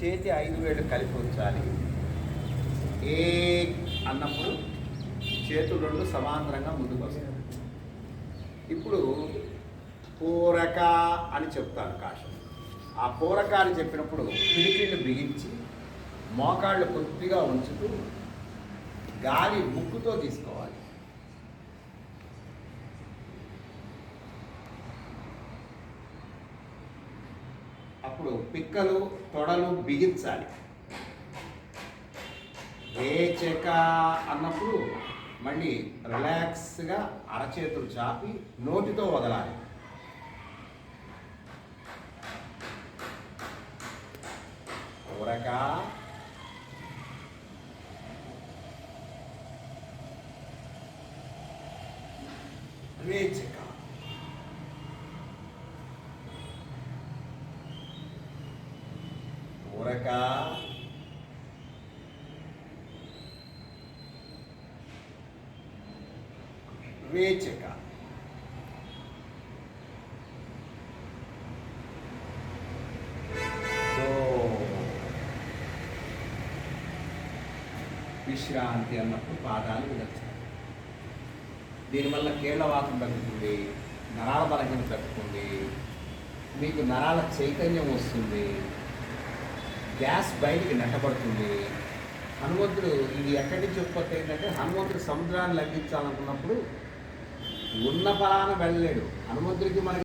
చేతి ఐదు వేలు కలిపి ఉంచాలి. ఏ అన్నప్పుడు చేతులు రెండు సమాంతరంగా ముందుకు వస్తాయి. ఇప్పుడు పూరక అని చెప్తాను కాషం ఆ పూరక అని చెప్పినప్పుడు పిలికిళ్ళు బిగించి మోకాళ్ళు కొద్దిగా ఉంచుతూ గాలి ముక్కుతో తీసుకోవాలి. అప్పుడు పిక్కలు తొడలు బిగించాలి. రేచక అన్నప్పుడు మళ్ళీ రిలాక్స్గా అరచేతులు చాపి నోటితో వదలాలి. ఊరక. రేచక ఊరక రేచక దో. విశ్రాంతి అన్నప్పుడు పాదాలు విడతాయి దీనివల్ల కీళ్ళవాతం తగ్గుతుంది నరాల బలహీన తగ్గుతుంది మీకు నరాల చైతన్యం వస్తుంది. గ్యాస్ బయటికి నెట్టబడుతుంది. హనుమంతుడు ఇది ఎక్కడి నుంచి ఉత్పత్తి అయిందంటే హనుమంతుడు సముద్రాన్ని లంఘించాలనుకున్నప్పుడు ఉన్న ఫలాన వెళ్ళలేడు. హనుమంతుడికి మనకి